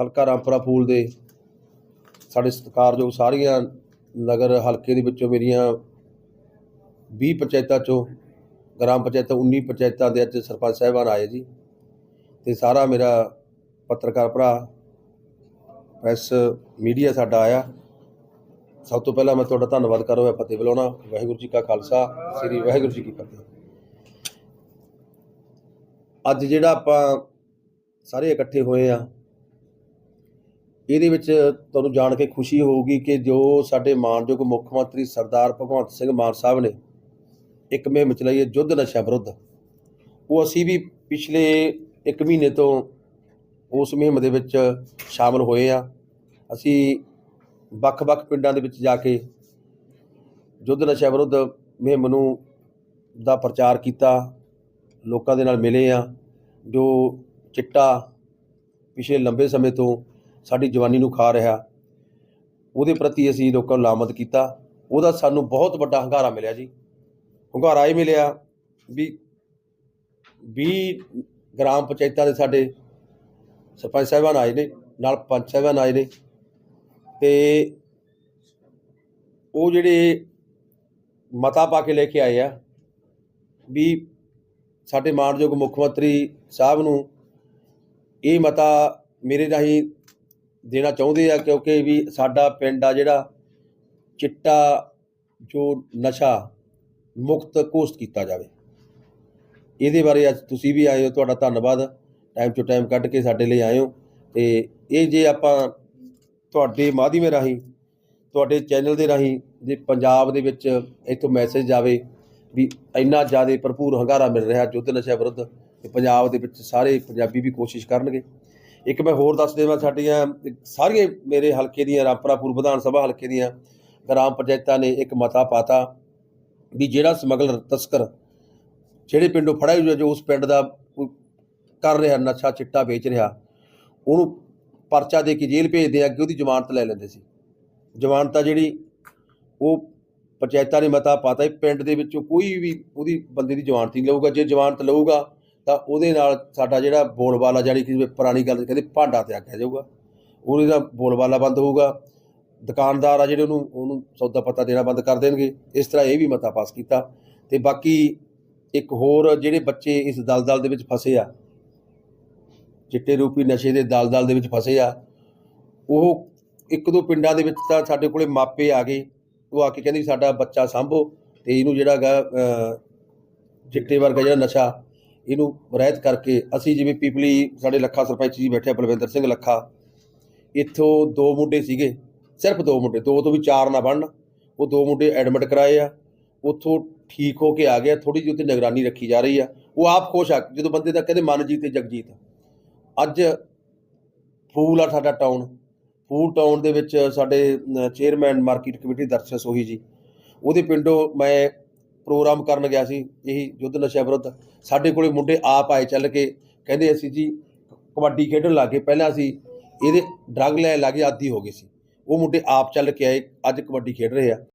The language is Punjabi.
ਹਲਕਾ ਰਾਮਪੁਰਾ ਫੂਲ ਦੇ ਸਾਡੇ ਸਤਿਕਾਰਯੋਗ ਸਾਰੀਆਂ ਨਗਰ ਹਲਕੇ ਦੇ ਵਿੱਚੋਂ ਮੇਰੀਆਂ 20 ਪੰਚਾਇਤਾਂ ਚੋਂ, ਗ੍ਰਾਮ ਪੰਚਾਇਤਾਂ 19 ਪੰਚਾਇਤਾਂ ਦੇ ਅੱਜ ਸਰਪੰਚ ਸਾਹਿਬਾਨ ਆਏ ਜੀ ਤੇ ਸਾਰਾ ਮੇਰਾ ਪੱਤਰਕਾਰ ਭਰਾ, ਪ੍ਰੈਸ ਮੀਡੀਆ ਸਾਡਾ ਆਇਆ। ਸਭ ਤੋਂ ਪਹਿਲਾਂ ਮੈਂ ਤੁਹਾਡਾ ਧੰਨਵਾਦ ਕਰੋ ਮੈਂ ਫਤਿਹ ਬੁਲਾਉਣਾ। ਵਾਹਿਗੁਰੂ ਜੀ ਕਾ ਖਾਲਸਾ, ਸ੍ਰੀ ਵਾਹਿਗੁਰੂ ਜੀ ਕੀ ਫਤਿਹ। ਅੱਜ ਜਿਹੜਾ ਆਪਾਂ ਸਾਰੇ ਇਕੱਠੇ ਹੋਏ ਆ ਇਹਦੇ ਵਿੱਚ ਤੁਹਾਨੂੰ ਜਾਣ ਕੇ ਖੁਸ਼ੀ ਹੋਊਗੀ ਕਿ ਜੋ ਸਾਡੇ ਮਾਨਯੋਗ ਮੁੱਖ ਮੰਤਰੀ ਸਰਦਾਰ ਭਗਵੰਤ ਸਿੰਘ ਮਾਨ ਸਾਹਿਬ ਨੇ ਇੱਕ ਮੁਹਿੰਮ ਚਲਾਈ ਹੈ ਯੁੱਧ ਨਸ਼ਾ ਵਿਰੁੱਧ। ਉਹ ਅਸੀਂ ਵੀ ਪਿਛਲੇ 1 ਮਹੀਨੇ ਤੋਂ ਉਸ ਮੁਹਿੰਮ ਦੇ ਵਿੱਚ ਸ਼ਾਮਲ ਹੋਏ ਆ ਅਸੀਂ ਵੱਖ-ਵੱਖ ਪਿੰਡਾਂ ਦੇ ਵਿੱਚ ਜਾ ਕੇ ਯੁੱਧ ਨਸ਼ਾ ਵਿਰੁੱਧ ਮੁਹਿੰਮ ਨੂੰ ਦਾ ਪ੍ਰਚਾਰ ਕੀਤਾ, ਲੋਕਾਂ ਦੇ ਨਾਲ ਮਿਲੇ ਆ ਜੋ ਚਿੱਟਾ ਪਿਛਲੇ ਲੰਬੇ ਸਮੇਂ ਤੋਂ ਸਾਡੀ ਜਵਾਨੀ ਨੂੰ ਖਾ ਰਿਹਾ। ਉਹਦੇ ਪ੍ਰਤੀ ਅਸੀਂ ਲੋਕਾਂ ਨੂੰ ਲਾਮਤ ਕੀਤਾ। ਉਹਦਾ ਸਾਨੂੰ ਬਹੁਤ ਵੱਡਾ ਹੰਗਾਰਾ ਮਿਲਿਆ ਜੀ। ਹੰਗਾਰਾ ਇਹ ਮਿਲਿਆ ਵੀ 20 ਗ੍ਰਾਮ ਪੰਚਾਇਤਾਂ ਦੇ ਸਾਡੇ ਸਰਪੰਚ ਸਾਹਿਬਾਨ ਆਏ ਨੇ, ਨਾਲ ਪੰਚ ਸਾਹਿਬਾਨ ਆਏ ਨੇ। ਤੇ ਉਹ ਜਿਹੜੇ ਮਤਾ ਪਾ ਕੇ ਲੈ ਕੇ ਆਏ ਆ ਵੀ ਸਾਡੇ ਮਾਨਯੋਗ ਮੁੱਖ ਮੰਤਰੀ ਸਾਹਿਬ ਨੂੰ ਇਹ ਮਤਾ ਮੇਰੇ ਰਾਹੀਂ ਦੇਣਾ ਚਾਹੁੰਦੇ ਆ ਕਿਉਂਕਿ ਵੀ ਸਾਡਾ ਪਿੰਡ ਆ ਜਿਹੜਾ ਚਿੱਟਾ ਜੋ ਨਸ਼ਾ ਮੁਕਤ ਘੋਸ਼ਿਤ ਕੀਤਾ ਜਾਵੇ। ਇਹਦੇ ਬਾਰੇ ਅੱਜ ਤੁਸੀਂ ਵੀ ਆਏ ਹੋ, ਤੁਹਾਡਾ ਧੰਨਵਾਦ। ਟਾਈਮ ਟੂ ਟਾਈਮ ਕੱਢ ਕੇ ਸਾਡੇ ਲਈ ਆਏ ਹੋ। ਤੇ ਇਹ ਜੇ ਆਪਾਂ ਤੁਹਾਡੇ ਮਾਧਿਅਮ ਰਾਹੀਂ, ਤੁਹਾਡੇ ਚੈਨਲ ਦੇ ਰਾਹੀਂ ਜੇ ਪੰਜਾਬ ਦੇ ਵਿੱਚ ਇੱਥੋਂ ਮੈਸੇਜ ਜਾਵੇ ਵੀ ਇੰਨਾ ਜ਼ਿਆਦਾ ਭਰਪੂਰ ਹੰਗਾਰਾ ਮਿਲ ਰਿਹਾ ਯੁੱਧ ਨਸ਼ਾ ਵਿਰੁੱਧ, ਤੇ ਪੰਜਾਬ ਦੇ ਵਿੱਚ ਸਾਰੇ ਪੰਜਾਬੀ ਵੀ ਕੋਸ਼ਿਸ਼ ਕਰਨਗੇ। ਇੱਕ ਮੈਂ ਹੋਰ ਦੱਸ ਦੇਵਾਂ ਸਾਡੀਆਂ, ਸਾਰੀਆਂ ਮੇਰੇ ਹਲਕੇ ਦੀਆਂ, ਰਾਮਪੁਰਾਪੁਰ ਵਿਧਾਨ ਸਭਾ ਹਲਕੇ ਦੀਆਂ ਗ੍ਰਾਮ ਪੰਚਾਇਤਾਂ ਨੇ ਇੱਕ ਮਤਾ ਪਾਤਾ ਵੀ ਜਿਹੜਾ ਸਮਗਲਰ ਤਸਕਰ, ਜਿਹੜੇ ਪਿੰਡੋਂ ਫੜਿਆ ਹੋਇਆ ਜੋ ਉਸ ਪਿੰਡ ਦਾ ਕਰ ਰਿਹਾ, ਨਸ਼ਾ ਚਿੱਟਾ ਵੇਚ ਰਿਹਾ, ਉਹਨੂੰ ਪਰਚਾ ਦੇ ਕੇ ਜੇਲ੍ਹ ਭੇਜਦੇ ਆ ਕਿ ਉਹਦੀ ਜ਼ਮਾਨਤ ਲੈ ਲੈਂਦੇ ਸੀ। ਜ਼ਮਾਨਤ ਆ ਜਿਹੜੀ ਉਹ ਪੰਚਾਇਤਾਂ ਨੇ ਮਤਾ ਪਾਤਾ ਪਿੰਡ ਦੇ ਵਿੱਚੋਂ ਕੋਈ ਵੀ ਉਹਦੀ ਬੰਦੇ ਦੀ ਜ਼ਮਾਨਤ ਨਹੀਂ ਲਊਗਾ। ਜੇ ਜ਼ਮਾਨਤ ਲਊਗਾ ਤਾਂ ਉਹਦੇ ਨਾਲ ਸਾਡਾ ਜਿਹੜਾ ਬੋਲਬਾਲਾ ਜਾਨੀ ਕਿ ਪੁਰਾਣੀ ਗੱਲ ਕਹਿੰਦੇ ਭਾਂਡਾ ਤੇ ਆਖਿਆ ਜਾਊਗਾ। ਉਹਦੇ ਦਾ ਬੋਲਬਾਲਾ ਬੰਦ ਹੋਊਗਾ। ਦੁਕਾਨਦਾਰ ਆ ਜਿਹੜੇ ਉਹਨੂੰ ਉਹਨੂੰ ਸੌਦਾ ਪੱਤਾ ਦੇਣਾ ਬੰਦ ਕਰ ਦੇਣਗੇ। ਇਸ ਤਰ੍ਹਾਂ ਇਹ ਵੀ ਮਤਾ ਪਾਸ ਕੀਤਾ। ਤੇ ਬਾਕੀ ਇੱਕ ਹੋਰ ਜਿਹੜੇ ਬੱਚੇ ਇਸ ਦਲਦਲ ਦੇ ਵਿੱਚ ਫਸੇ ਆ, ਚਿੱਟੇ ਰੂਪੀ ਨਸ਼ੇ ਦੇ ਦਲਦਲ ਦੇ ਵਿੱਚ ਫਸੇ ਆ, ਉਹ ਇੱਕ ਦੋ ਪਿੰਡਾਂ ਦੇ ਵਿੱਚ ਤਾਂ ਸਾਡੇ ਕੋਲੇ ਮਾਪੇ ਆ ਗਏ। ਉਹ ਆ ਕੇ ਕਹਿੰਦੇ ਸਾਡਾ ਬੱਚਾ ਸੰਭੋ ਤੇ ਇਹਨੂੰ ਜਿਹੜਾ ਹੈਗਾ ਚਿੱਟੇ ਵਰਗਾ ਜਿਹੜਾ ਨਸ਼ਾ ਇਹਨੂੰ ਰਹਿਤ ਕਰਕੇ ਅਸੀਂ ਜਿਵੇਂ ਪੀਪਲੀ ਸਾਡੇ ਲੱਖਾ ਸਰਪੰਚ ਜੀ ਬੈਠੇ ਆ, ਬਲਵਿੰਦਰ ਸਿੰਘ ਲੱਖਾ। ਇੱਥੋਂ ਦੋ ਮੁੰਡੇ ਸੀਗੇ ਸਿਰਫ ਦੋ ਮੁੰਡੇ ਦੋ ਤੋਂ ਵੀ ਚਾਰ ਨਾ ਬਣਨ। ਉਹ ਦੋ ਮੁੰਡੇ ਐਡਮਿਟ ਕਰਾਏ ਆ। ਉੱਥੋਂ ਠੀਕ ਹੋ ਕੇ ਆ ਗਿਆ ਥੋੜੀ ਜਿਹੀ ਉੱਤੇ ਨਿਗਰਾਨੀ ਰੱਖੀ ਜਾ ਰਹੀ ਆ। ਉਹ ਆਪ ਖੁਸ਼ ਆ ਜਦੋਂ ਬੰਦੇ ਦਾ ਕਹਿੰਦੇ ਮਨਜੀਤ ਤੇ ਜਗਜੀਤ ਅੱਜ ਫੂਲ ਆ ਸਾਡਾ ਟਾਊਨ ਫੂਲ ਟਾਊਨ ਦੇ ਵਿੱਚ ਸਾਡੇ chairman market committee Darshan Sohi ji. ਉਹਦੇ ਪਿੰਡੋਂ ਮੈਂ ਪ੍ਰੋਗਰਾਮ ਕਰਨ ਗਿਆ ਸੀ, ਇਹੀ ਯੁੱਧ ਨਸ਼ਾ ਵਿਰੁੱਧ। ਸਾਡੇ ਕੋਲੇ ਮੁੰਡੇ ਆਪ ਆਏ ਚੱਲ ਕੇ, ਕਹਿੰਦੇ ਅਸੀਂ ਜੀ ਕਬੱਡੀ ਖੇਡਣ ਲੱਗੇ ਪਹਿਲਾਂ ਅਸੀਂ ਇਹਦੇ ਡਰੱਗ ਲੈ ਲੱਗੇ ਆਦੀ ਹੋ ਗਏ ਸੀ। ਉਹ ਮੁੰਡੇ ਆਪ ਚੱਲ ਕੇ ਆਏ, ਅੱਜ ਕਬੱਡੀ ਖੇਡ ਰਹੇ ਆ।